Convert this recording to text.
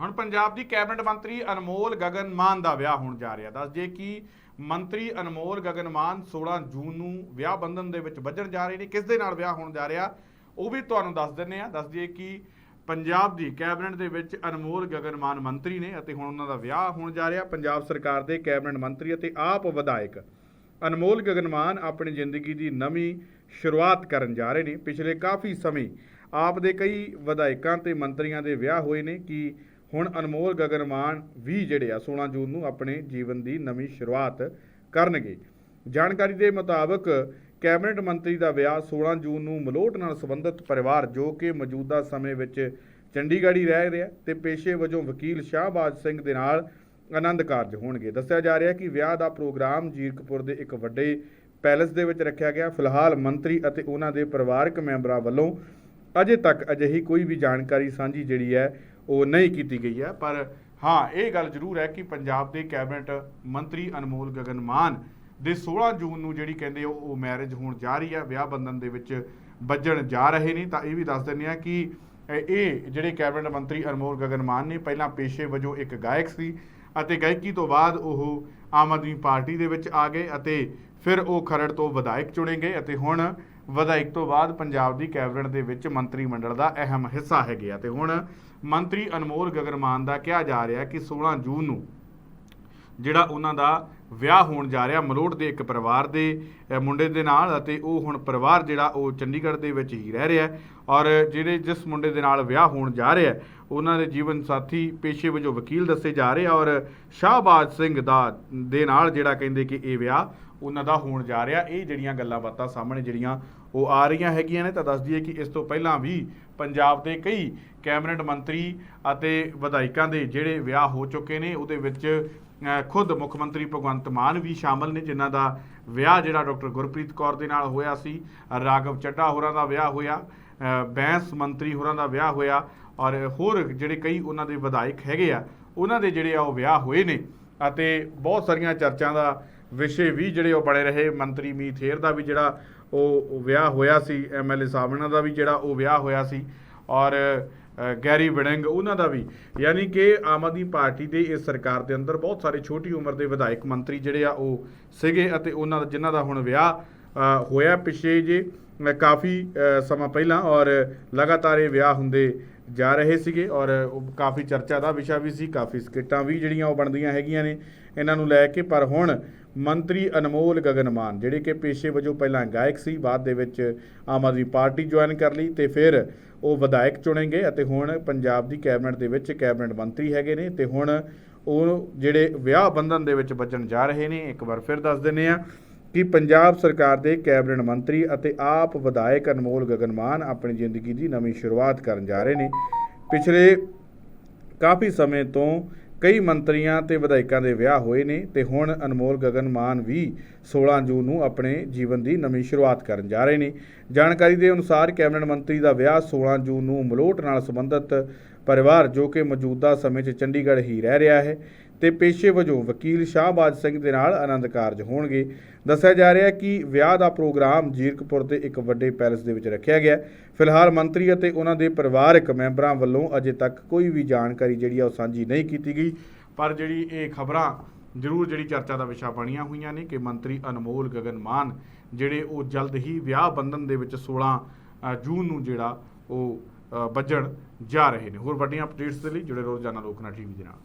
ਹੁਣ ਪੰਜਾਬ ਦੀ ਕੈਬਨਿਟ ਮੰਤਰੀ ਅਨਮੋਲ ਗਗਨ ਮਾਨ ਦਾ ਵਿਆਹ ਹੋਣ ਜਾ ਰਿਹਾ। ਦੱਸ ਜੇ ਕਿ ਮੰਤਰੀ ਅਨਮੋਲ ਗਗਨ ਮਾਨ 16 ਜੂਨ ਨੂੰ ਵਿਆਹ ਬੰਧਨ ਦੇ ਵਿੱਚ ਵੱਜਣ ਜਾ ਰਹੇ ਨੇ। ਕਿਸ ਦੇ ਨਾਲ ਵਿਆਹ ਹੋਣ ਜਾ ਰਿਹਾ, ਉਹ ਵੀ ਤੁਹਾਨੂੰ ਦੱਸ ਦਿੰਨੇ ਆ ਦੱਸ ਦਈਏ ਕਿ ਪੰਜਾਬ ਦੀ ਕੈਬਨਿਟ ਦੇ ਵਿੱਚ ਅਨਮੋਲ ਗਗਨ ਮਾਨ ਮੰਤਰੀ ਨੇ ਅਤੇ ਹੁਣ ਉਹਨਾਂ ਦਾ ਵਿਆਹ ਹੋਣ ਜਾ ਰਿਹਾ। ਪੰਜਾਬ ਸਰਕਾਰ ਦੇ ਕੈਬਨਿਟ ਮੰਤਰੀ ਅਤੇ ਆਪ ਵਿਧਾਇਕ ਅਨਮੋਲ ਗਗਨ ਮਾਨ ਆਪਣੀ ਜ਼ਿੰਦਗੀ ਦੀ ਨਵੀਂ ਸ਼ੁਰੂਆਤ ਕਰਨ ਜਾ ਰਹੇ ਨੇ। ਪਿਛਲੇ ਕਾਫੀ ਸਮੇਂ ਆਪ ਦੇ ਕਈ ਵਿਧਾਇਕਾਂ ਤੇ ਮੰਤਰੀਆਂ ਦੇ ਵਿਆਹ ਹੋਏ ਨੇ ਕਿ ਹੁਣ ਅਨਮੋਲ ਗਗਨਮਾਨ ਵੀ ਜਿਹੜੇ ਆ 16 ਜੂਨ ਨੂੰ ਆਪਣੇ ਜੀਵਨ ਦੀ ਨਵੀਂ ਸ਼ੁਰੂਆਤ ਕਰਨਗੇ। ਜਾਣਕਾਰੀ ਦੇ ਮੁਤਾਬਕ ਕੈਬਨਿਟ ਮੰਤਰੀ ਦਾ ਵਿਆਹ 16 ਜੂਨ ਨੂੰ ਮਲੋਟ ਨਾਲ ਸੰਬੰਧਿਤ ਪਰਿਵਾਰ ਜੋ ਕਿ ਮੌਜੂਦਾ ਸਮੇਂ ਵਿੱਚ ਚੰਡੀਗੜ੍ਹ ਹੀ ਰਹਿ ਰਿਹਾ ਤੇ ਪੇਸ਼ੇ ਵਜੋਂ ਵਕੀਲ ਸ਼ਾਹਬਾਜ਼ ਸਿੰਘ ਦੇ ਨਾਲ ਆਨੰਦ ਕਾਰਜ ਹੋਣਗੇ। ਦੱਸਿਆ ਜਾ ਰਿਹਾ ਕਿ ਵਿਆਹ ਦਾ ਪ੍ਰੋਗਰਾਮ ਜੀਰਕਪੁਰ ਦੇ ਇੱਕ ਵੱਡੇ ਪੈਲੇਸ ਦੇ ਵਿੱਚ ਰੱਖਿਆ ਗਿਆ। ਫਿਲਹਾਲ ਮੰਤਰੀ ਅਤੇ ਉਹਨਾਂ ਦੇ ਪਰਿਵਾਰਕ ਮੈਂਬਰਾਂ ਵੱਲੋਂ ਅਜੇ ਤੱਕ ਅਜਿਹੀ ਕੋਈ ਵੀ ਜਾਣਕਾਰੀ ਸਾਂਝੀ ਜਿਹੜੀ ਹੈ ਉਹ ਨਹੀਂ ਕੀਤੀ ਗਈ ਹੈ, ਪਰ ਹਾਂ, ਇਹ ਗੱਲ ਜ਼ਰੂਰ ਹੈ ਕਿ ਪੰਜਾਬ ਦੇ ਕੈਬਨਿਟ ਮੰਤਰੀ ਅਨਮੋਲ ਗਗਨ ਮਾਨ ਦੇ 16 ਜੂਨ ਨੂੰ ਜਿਹੜੀ ਕਹਿੰਦੇ ਉਹ ਉਹ ਮੈਰਿਜ ਹੋਣ ਜਾ ਰਹੀ ਹੈ, ਵਿਆਹ ਬੰਧਨ ਦੇ ਵਿੱਚ ਵੱਜਣ ਜਾ ਰਹੇ ਨੇ। ਤਾਂ ਇਹ ਵੀ ਦੱਸ ਦਿੰਦੇ ਆ ਕਿ ਇਹ ਜਿਹੜੇ ਕੈਬਨਿਟ ਮੰਤਰੀ ਅਨਮੋਲ ਗਗਨ ਮਾਨ ਨੇ, ਪਹਿਲਾਂ ਪੇਸ਼ੇ ਵਜੋਂ ਇੱਕ ਗਾਇਕ ਸੀ ਅਤੇ ਗਾਇਕੀ ਤੋਂ ਬਾਅਦ ਉਹ ਆਮ ਆਦਮੀ ਪਾਰਟੀ ਦੇ ਵਿੱਚ ਆ ਗਏ ਅਤੇ ਫਿਰ ਉਹ ਖਰੜ ਤੋਂ ਵਿਧਾਇਕ ਚੁਣੇ ਗਏ ਅਤੇ ਹੁਣ ਵਿਧਾਇਕ ਤੋਂ ਬਾਅਦ ਪੰਜਾਬ ਦੀ ਕੈਬਨਿਟ ਦੇ ਵਿੱਚ ਮੰਤਰੀ ਮੰਡਲ ਦਾ ਅਹਿਮ ਹਿੱਸਾ ਹੈਗੇ ਆ। ਤੇ ਹੁਣ ਮੰਤਰੀ ਅਨਮੋਲ ਗਗਨ ਮਾਨ ਦਾ ਕਿਹਾ ਜਾ ਰਿਹਾ ਕਿ 16 ਜੂਨ ਨੂੰ ਜਿਹੜਾ ਉਹਨਾਂ ਦਾ ਵਿਆਹ ਹੋਣ ਜਾ ਰਿਹਾ, ਮਲੋਟ ਦੇ ਇੱਕ ਪਰਿਵਾਰ ਦੇ ਮੁੰਡੇ ਦੇ ਨਾਲ ਅਤੇ ਉਹ ਹੁਣ ਪਰਿਵਾਰ ਜਿਹੜਾ ਉਹ ਚੰਡੀਗੜ੍ਹ ਦੇ ਵਿੱਚ ਹੀ ਰਹਿ ਰਿਹਾ ਔਰ ਜਿਹੜੇ ਜਿਸ ਮੁੰਡੇ ਦੇ ਨਾਲ ਵਿਆਹ ਹੋਣ ਜਾ ਰਿਹਾ ਉਹਨਾਂ ਦੇ ਜੀਵਨ ਸਾਥੀ ਪੇਸ਼ੇ ਵਜੋਂ ਵਕੀਲ ਦੱਸੇ ਜਾ ਰਹੇ ਆ ਔਰ ਸ਼ਾਹਬਾਜ਼ ਸਿੰਘ ਦਾ, ਦੇ ਨਾਲ ਜਿਹੜਾ ਕਹਿੰਦੇ ਕਿ ਇਹ ਵਿਆਹ ਉਹਨਾਂ ਦਾ ਹੋਣ ਜਾ ਰਿਹਾ। ਇਹ ਜਿਹੜੀਆਂ ਗੱਲਾਂ ਬਾਤਾਂ ਸਾਹਮਣੇ ਜਿਹੜੀਆਂ ਉਹ ਆ ਰਹੀਆਂ ਹੈਗੀਆਂ ਨੇ, ਤਾਂ ਦੱਸ ਦਈਏ ਕਿ ਇਸ ਤੋਂ ਪਹਿਲਾਂ ਵੀ ਪੰਜਾਬ ਦੇ ਕਈ ਕੈਬਨਿਟ ਮੰਤਰੀ ਅਤੇ ਵਿਧਾਇਕਾਂ ਦੇ ਜਿਹੜੇ ਵਿਆਹ ਹੋ ਚੁੱਕੇ ਨੇ, ਉਹਦੇ ਵਿੱਚ ਖੁਦ ਮੁੱਖ ਮੰਤਰੀ ਭਗਵੰਤ ਮਾਨ ਵੀ ਸ਼ਾਮਲ ਨੇ, ਜਿਨ੍ਹਾਂ ਦਾ ਵਿਆਹ ਜਿਹੜਾ ਡਾਕਟਰ ਗੁਰਪ੍ਰੀਤ ਕੌਰ ਦੇ ਨਾਲ ਹੋਇਆ ਸੀ, ਰਾਘਵ ਚੱਡਾ ਹੋਰਾਂ ਦਾ ਵਿਆਹ ਹੋਇਆ ਬੈਂਸ ਮੰਤਰੀ ਹੋਰਾਂ ਦਾ ਵਿਆਹ ਹੋਇਆ, ਔਰ ਹੋਰ ਜਿਹੜੇ ਕਈ ਉਹਨਾਂ ਦੇ ਵਿਧਾਇਕ ਹੈਗੇ ਆ, ਉਹਨਾਂ ਦੇ ਜਿਹੜੇ ਆ ਉਹ ਵਿਆਹ ਹੋਏ ਨੇ, ਅਤੇ ਬਹੁਤ ਸਾਰੀਆਂ ਚਰਚਾਂ ਦਾ ਵਿਸ਼ੇ ਵੀ ਜਿਹੜੇ ਉਹ ਬਣੇ ਰਹੇ, ਮੰਤਰੀ ਮੀਥੇਰ ਦਾ ਵੀ ਜਿਹੜਾ ਉਹ ਵਿਆਹ ਹੋਇਆ ਸੀ ਐਮਐਲਏ ਸਾਹਮਣਾ ਦਾ ਵੀ ਜਿਹੜਾ ਉਹ ਵਿਆਹ ਹੋਇਆ ਸੀ ਔਰ ਗੈਰੀ ਵਿਡਿੰਗ ਉਹਨਾਂ ਦਾ ਵੀ। ਯਾਨੀ ਕਿ ਆਮ ਆਦਮੀ ਪਾਰਟੀ ਦੇ ਇਸ ਸਰਕਾਰ ਦੇ ਅੰਦਰ ਬਹੁਤ ਸਾਰੇ ਛੋਟੀ ਉਮਰ ਦੇ ਵਿਧਾਇਕ ਮੰਤਰੀ ਜਿਹੜੇ ਆ ਉਹ ਸੀਗੇ ਅਤੇ ਉਹਨਾਂ ਦਾ, ਜਿਨ੍ਹਾਂ ਦਾ ਹੁਣ ਵਿਆਹ ਹੋਇਆ ਪਿਛੇ ਜੇ ਕਾਫੀ ਸਮਾਂ ਪਹਿਲਾਂ ਔਰ ਲਗਾਤਾਰ ਇਹ ਵਿਆਹ ਹੁੰਦੇ ਜਾ ਰਹੇ ਸੀਗੇ ਔਰ ਕਾਫੀ ਚਰਚਾ ਦਾ ਵਿਸ਼ਾ ਵੀ ਸੀ, ਕਾਫੀ ਸਕਿੱਟਾਂ ਵੀ ਜਿਹੜੀਆਂ ਉਹ ਬਣਦੀਆਂ ਹੈਗੀਆਂ ਨੇ ਇਹਨਾਂ ਨੂੰ ਲੈ ਕੇ। ਪਰ ਹੁਣ ਮੰਤਰੀ ਅਨਮੋਲ ਗਗਨ ਮਾਨ ਜਿਹੜੇ ਕਿ ਪੇਸ਼ੇ ਵਜੋਂ ਪਹਿਲਾਂ ਗਾਇਕ ਸੀ, ਬਾਅਦ ਦੇ ਵਿੱਚ ਆਮ ਆਦਮੀ ਪਾਰਟੀ ਜੁਆਇਨ ਕਰ ਲਈ ਤੇ ਫਿਰ ਉਹ ਵਿਧਾਇਕ ਚੁਣੇ ਗਏ ਅਤੇ ਹੁਣ ਪੰਜਾਬ ਦੀ ਕੈਬਨਿਟ ਦੇ ਵਿੱਚ ਕੈਬਨਿਟ ਮੰਤਰੀ ਹੈਗੇ ਨੇ ਤੇ ਹੁਣ ਉਹ ਜਿਹੜੇ ਵਿਆਹ ਬੰਧਨ ਦੇ ਵਿੱਚ ਵੱਜਣ ਜਾ ਰਹੇ ਨੇ, ਇੱਕ ਵਾਰ ਫਿਰ ਦੱਸ ਦਿੰਨੇ ਆ ਕਿ ਪੰਜਾਬ ਸਰਕਾਰ ਦੇ ਕੈਬਨਿਟ ਮੰਤਰੀ ਅਤੇ ਆਪ ਵਿਧਾਇਕ ਅਨਮੋਲ ਗਗਨ ਮਾਨ ਆਪਣੀ ਜ਼ਿੰਦਗੀ ਦੀ ਨਵੀਂ ਸ਼ੁਰੂਆਤ ਕਰਨ ਜਾ ਰਹੇ ਨੇ। ਪਿਛਲੇ ਕਾਫੀ ਸਮੇਂ ਤੋਂ ਕਈ ਮੰਤਰੀਆਂ ਤੇ ਵਿਧਾਇਕਾਂ ਦੇ ਵਿਆਹ ਹੋਏ ਨੇ ਤੇ ਹੁਣ ਅਨਮੋਲ ਗਗਨ ਮਾਨ ਵੀ 16 ਜੂਨ ਨੂੰ ਆਪਣੇ ਜੀਵਨ ਦੀ ਨਵੀਂ ਸ਼ੁਰੂਆਤ ਕਰਨ ਜਾ ਰਹੇ ਨੇ। ਜਾਣਕਾਰੀ ਦੇ ਅਨੁਸਾਰ ਕੈਬਨਿਟ ਮੰਤਰੀ ਦਾ ਵਿਆਹ 16 ਜੂਨ ਨੂੰ ਮਲੋਟ ਨਾਲ ਸੰਬੰਧਿਤ ਪਰਿਵਾਰ ਜੋ ਕਿ ਮੌਜੂਦਾ ਸਮੇਂ 'ਚ ਚੰਡੀਗੜ੍ਹ ਹੀ ਰਹਿ ਰਿਹਾ ਹੈ। ਤੇ ਪੇਸ਼ੇ ਵਜੋਂ ਵਕੀਲ ਸ਼ਾਹਬਾਜ਼ ਸਿੰਘ ਦੇ ਨਾਲ ਆਨੰਦ ਕਾਰਜ ਹੋਣਗੇ। ਦੱਸਿਆ ਜਾ ਰਿਹਾ ਹੈ ਕਿ ਵਿਆਹ ਦਾ ਪ੍ਰੋਗਰਾਮ ਜੀਰਕਪੁਰ ਦੇ ਇੱਕ ਵੱਡੇ ਪੈਲੇਸ ਦੇ ਵਿੱਚ ਰੱਖਿਆ ਗਿਆ ਫਿਲਹਾਲ ਮੰਤਰੀ ਅਤੇ ਉਹਨਾਂ ਦੇ ਪਰਿਵਾਰਕ ਮੈਂਬਰਾਂ ਵੱਲੋਂ ਅਜੇ ਤੱਕ ਕੋਈ ਵੀ ਜਾਣਕਾਰੀ ਜਿਹੜੀ ਆ ਉਹ ਸਾਂਝੀ ਨਹੀਂ ਕੀਤੀ ਗਈ। ਪਰ ਜਿਹੜੀ ਇਹ ਖਬਰਾਂ ਜ਼ਰੂਰ ਜਿਹੜੀ ਚਰਚਾ ਦਾ ਵਿਸ਼ਾ ਬਣੀਆਂ ਹੋਈਆਂ ਨੇ ਕਿ ਮੰਤਰੀ ਅਨਮੋਲ ਗਗਨ ਮਾਨ ਜਿਹੜੇ ਉਹ ਜਲਦ ਹੀ ਵਿਆਹ ਬੰਧਨ ਦੇ ਵਿੱਚ 16 ਜੂਨ ਨੂੰ ਜਿਹੜਾ ਉਹ ਵੱਜਣ ਜਾ ਰਹੇ ਨੇ। ਹੋਰ ਵੱਡੀਆਂ ਅਪਡੇਟਸ ਦੇ ਲਈ ਜੁੜੇ ਰਹੋ ਰੋਜ਼ਾਨਾ ਲੋਕਨਾ ਟੀਵੀ ਦੇ ਨਾਲ।